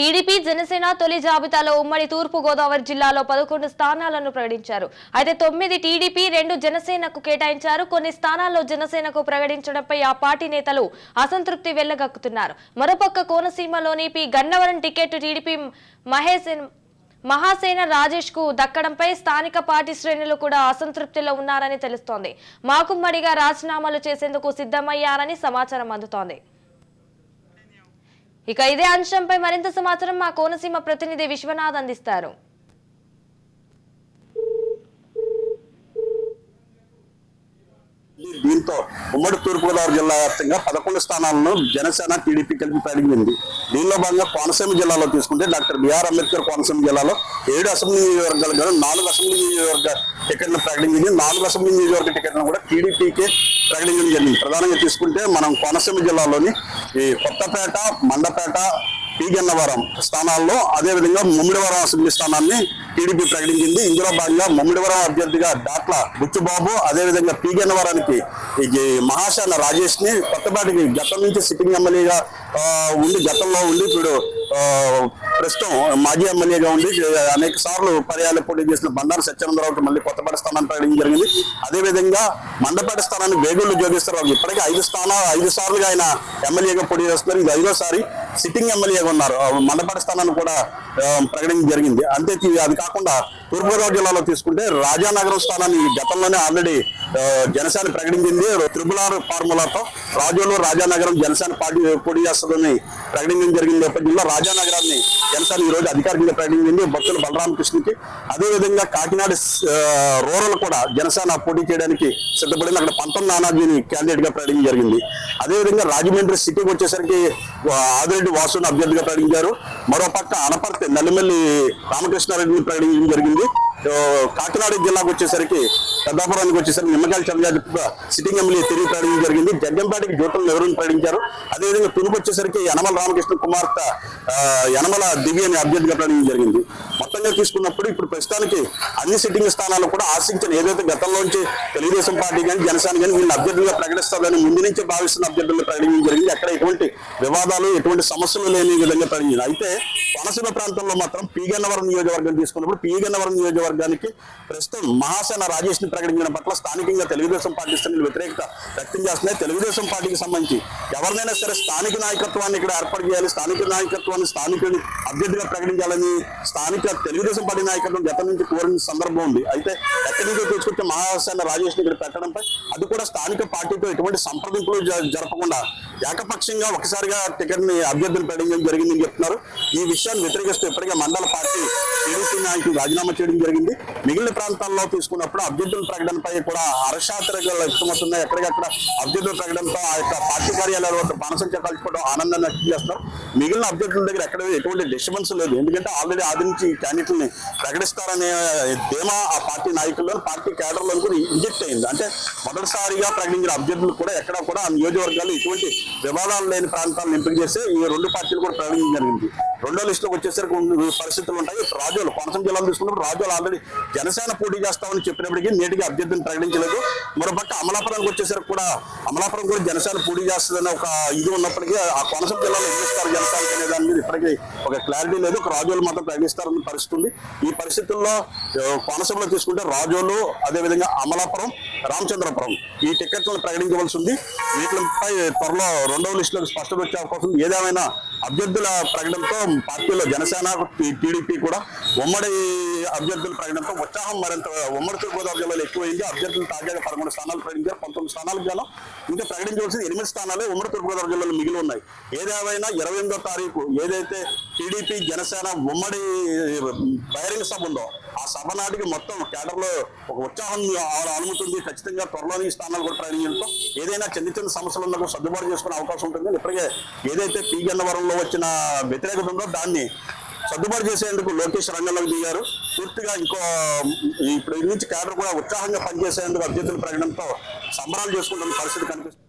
TDP Janasena తొలి జాబితాలో ఉమ్మడి తూర్పు గోదావరి జిల్లాలో పదకొండు స్థానాలను ప్రకటించారు. అయితే తొమ్మిది టీడీపీ రెండు జనసేనకు కేటాయించారు. కొన్ని స్థానాల్లో జనసేనకు ప్రకటించడంపై ఆ పార్టీ నేతలు అసంతృప్తి వెళ్ళగక్కుతున్నారు. మరోపక్క కోనసీమలోని P. Gannavaram ticket TDP Mahesh Mahasena రాజేష్కు దక్కడంపై స్థానిక పార్టీ శ్రేణులు కూడా అసంతృప్తిలో ఉన్నారని తెలుస్తోంది. మాకుమ్మడిగా రాజీనామాలు చేసేందుకు సిద్ధమయ్యారని సమాచారం అందుతోంది. ఇక ఇదే అంశంపై మరింత సమాచారం మా కోనసీమ ప్రతినిధి విశ్వనాథ్ అందిస్తారు. దీంతో ఉమ్మడి తూర్పుగోదావరి జిల్లా వ్యాప్తంగా పదకొండు స్థానాలను జనసేన టీడీపీ కలిపి ప్రకటించింది దీనిలో భాగంగా కోనసీమ జిల్లాలో తీసుకుంటే డాక్టర్ బిఆర్ అంబేద్కర్ కోనసీమ జిల్లాలో ఏడు అసెంబ్లీ నియోజకవర్గాలు గాను నాలుగు అసెంబ్లీ నియోజకవర్గ టికెట్లను ప్రకటించింది నాలుగు అసెంబ్లీ నియోజకవర్గ టికెట్లను కూడా టీడీపీకి ప్రకటించడం జరిగింది. ప్రధానంగా తీసుకుంటే మనం కోనసీమ జిల్లాలోని ఈ కొత్తపేట మండపేట పి గన్నవరం స్థానాల్లో అదేవిధంగా ముమ్మిడివరం అసెంబ్లీ స్థానాన్ని టీడీపీ ప్రకటించింది. ఇందులో భాగంగా ముమ్మిడివరం అభ్యర్థిగా డాట్ల బుచ్చుబాబు అదేవిధంగా విధంగా పీగన్నవరానికి ఈ మహాశాన రాజేష్ని కొత్తపాటికి గతం నుంచి సిట్టింగ్ ఎమ్మెల్యేగా ఉండి గతంలో ఉండి ఇప్పుడు ప్రస్తుతం మాజీ ఎమ్మెల్యేగా ఉండి అనేక సార్లు పర్యాలు పోటీ చేసిన బండారు సత్యానందరావుకి మళ్ళీ కొత్తపేట స్థానాన్ని ప్రకటించడం జరిగింది. అదేవిధంగా మండపేట స్థానాన్ని వేగుళ్ళు జోగేశ్వరరావు ఇప్పటికే ఐదు స్థానాలు ఐదు సార్లుగా ఆయన ఎమ్మెల్యేగా పోటీ చేస్తున్నారు. ఇది ఐదోసారి సిట్టింగ్ ఎమ్మెల్యేగా ఉన్నారు. మండపాటి స్థానాన్ని కూడా ప్రకటించడం జరిగింది. అంతే అది కాకుండా తూర్పుగోదావరి జిల్లాలో తీసుకుంటే రాజానగరం స్థానాన్ని గతంలోనే ఆల్రెడీ జనసేన ప్రకటించింది. త్రిపుల్ ఆర్ ఫార్ములాతో రాజోలు రాజానగరం జనసేన పార్టీ పోటీ చేస్తుందని ప్రకటించడం జరిగిన నేపథ్యంలో రాజానగరాన్ని జనసేన ఈ రోజు అధికారికంగా ప్రకటించింది భక్తులు బలరామకృష్ణకి. అదేవిధంగా కాకినాడ రూరల్ కూడా జనసేన పోటీ చేయడానికి సిద్ధపడింది. అక్కడ పంతొమ్మిది నానాజీని క్యాండిడేట్గా ప్రకటించడం జరిగింది. అదేవిధంగా రాజమండ్రి సిటీకి వచ్చేసరికి ఆదిరెడ్డి వాసుని అభ్యర్థిగా ప్రకటించారు. మరో పక్క అనపర్తి నల్లిమల్లి రామకృష్ణారెడ్డిని ప్రకటించడం జరిగింది. కాకినాడ జిల్లాకు వచ్చేసరికి పెద్దాపురానికి వచ్చేసరికి నిమ్మకాయల చంద్రజాతి సిట్టింగ్ ఎమ్మెల్యే తిరిగి ప్రకటించడం జరిగింది. జగ్గంపేటకి జ్యోతులు నెహ్రూని ప్రకటించారు? అదేవిధంగా తునుకు వచ్చేసరికి యనమల రామకృష్ణ కుమార్తె యనమల దివ్యని అభ్యర్థిగా ప్రకటించడం జరిగింది. మొత్తంగా తీసుకున్నప్పుడు ఇప్పుడు ప్రస్తుతానికి అన్ని సిట్టింగ్ స్థానాలు కూడా ఆశించిన ఏదైతే గతంలోంచి తెలుగుదేశం పార్టీ కానీ జనసేన కానీ వీళ్ళని అభ్యర్థులుగా ప్రకటిస్తారని ముందు నుంచి భావిస్తున్న అభ్యర్థులను ప్రకటించడం జరిగింది. అక్కడ ఎటువంటి వివాదాలు ఎటువంటి సమస్యలు లేని విధంగా ప్రకటించింది. అయితే కోనసీమ ప్రాంతంలో మాత్రం పీగన్నవరం నియోజకవర్గం తీసుకున్నప్పుడు పీగన్నవరం నియోజకవర్గానికి ప్రస్తుతం మహాసేన రాజేష్ని ప్రకటించడం పట్ల స్థానికంగా తెలుగుదేశం పార్టీ శ్రేణులు వ్యతిరేకత వ్యక్తం చేస్తున్నాయి. తెలుగుదేశం పార్టీకి సంబంధించి ఎవరినైనా సరే స్థానిక నాయకత్వాన్ని ఇక్కడ ఏర్పాటు చేయాలి స్థానిక నాయకత్వాన్ని స్థానికుని అభ్యర్థిగా ప్రకటించాలని స్థానిక తెలుగుదేశం పార్టీ నాయకులను గతం నుంచి కోరిన సందర్భం ఉంది. అయితే ఎక్కడి నుంచో తీసుకొచ్చే మహాసేన రాజేష్ ఇక్కడ పెట్టడంపై అది కూడా స్థానిక పార్టీతో ఎటువంటి సంప్రదింపులు జ- జరపకుండా ఏకపక్షంగా ఒకసారిగా టికెట్ని అభ్యర్థులు పెట్టడం జరిగిందని చెప్తున్నారు. ఈ విషయాన్ని వ్యతిరేకిస్తూ ఇప్పటికే మండల పార్టీ టీడీపీ నాయకులు రాజీనామా చేయడం జరిగింది. మిగిలిన ప్రాంతాల్లో తీసుకున్నప్పుడు అభ్యర్థుల ప్రకటనపై కూడా హర్షాతిరకాలు వ్యక్తమవుతున్నాయి. ఎక్కడికక్కడ అభ్యర్థుల ప్రకటనతో ఆ యొక్క పార్టీ కార్యాలయాల వద్ద బాణసంచ కలుపుకోవడం ఆనందాన్ని వ్యక్తం చేస్తున్నారు. మిగిలిన అభ్యర్థుల దగ్గర ఎక్కడ ఎటువంటి డిస్టర్బెన్స్ లేదు. ఎందుకంటే ఆల్రెడీ ఆది నుంచి క్యాండిడేట్ని ప్రకటిస్తారనే ధీమా ఆ పార్టీ నాయకుల్లో పార్టీ కేడర్లో కూడా ఇంజెక్ట్ అయింది. అంటే మొదటిసారిగా ప్రకటించిన అభ్యర్థులు కూడా ఎక్కడ కూడా ఆ నియోజకవర్గాలు ఇటువంటి వివాదాలు లేని ప్రాంతాలను ఎంపిక చేస్తే ఈ రెండు పార్టీలు కూడా ప్రకటించడం జరిగింది. రెండో లిస్టులోకి వచ్చేసరికి పరిస్థితులు ఉంటాయి. రాజోలు కోనసీమ జిల్లాలో తీసుకున్నప్పుడు రాజోలు ఆల్రెడీ జనసేన పోటీ చేస్తామని చెప్పినప్పటికీ నేటికి అభ్యర్థిని ప్రకటించలేదు. మరోపక్క అమలాపురానికి వచ్చేసరికి కూడా అమలాపురం కూడా జనసేన పోటీ చేస్తుందనే ఒక ఇది ఉన్నప్పటికీ ఆ కోనసీమ జిల్లాలో ఏం చేస్తారు జనసేన అనే దాని మీద ఇప్పటికీ ఒక క్లారిటీ లేదు. ఒక రాజోలు మాత్రం ప్రకటిస్తారని పరిస్థితి ఉంది ఈ పరిస్థితుల్లో కోనసీమలో తీసుకుంటే రాజోలు అదేవిధంగా అమలాపురం రామచంద్రపురం ఈ టికెట్లను ప్రకటించవలసి ఉంది. వీటిపై త్వరలో రెండవ లిస్టులకు స్పష్టత వచ్చే అవకాశం ఏదేమైనా అభ్యర్థుల ప్రకటనతో పార్టీలో జనసేన టీడీపీ కూడా ఉమ్మడి అభ్యర్థులు ప్రకటనతో ఉత్సాహం మరింత ఉమ్మడి తూర్పుగోదావరి జిల్లాలో ఎక్కువైంది. అభ్యర్థులు తాజాగా పదకొండు స్థానాలు ప్రకటించారు. పంతొమ్మిది స్థానాలకు గల. ఇంకా ప్రకటించవలసిన ఎనిమిది స్థానాలే ఉమ్మడి తూర్పుగోదావరి జిల్లాలో మిగిలి ఉన్నాయి. ఏదేమైనా ఇరవై ఎనిమిదో తారీఖు ఏదైతే టీడీపీ జనసేన ఉమ్మడి బహిరంగ సభ ఉందో ఆ సభ నాటికి మొత్తం కేడర్లో ఒక ఉత్సాహం అనుమతుంది ఖచ్చితంగా త్వరలోని స్థానాలు కూడా ప్రకటించడంతో ఏదైనా చిన్న చిన్న సమస్యలు ఉన్నా కూడా సర్దుబాటు చేసుకునే అవకాశం ఉంటుంది. ఇప్పటికే ఏదైతే పీ గన్నవరంలో వచ్చిన వ్యతిరేకత ఉందో దాన్ని సర్దుబాటు చేసేందుకు లోకేష్ రంగంలోకి దిగారు. పూర్తిగా ఇంకో ఇప్పుడు నుంచి కేడర్ కూడా ఉత్సాహంగా పనిచేసేందుకు అభ్యర్థుల ప్రకటనతో సంబరాలు చేసుకుంటున్న పరిస్థితి కనిపిస్తుంది.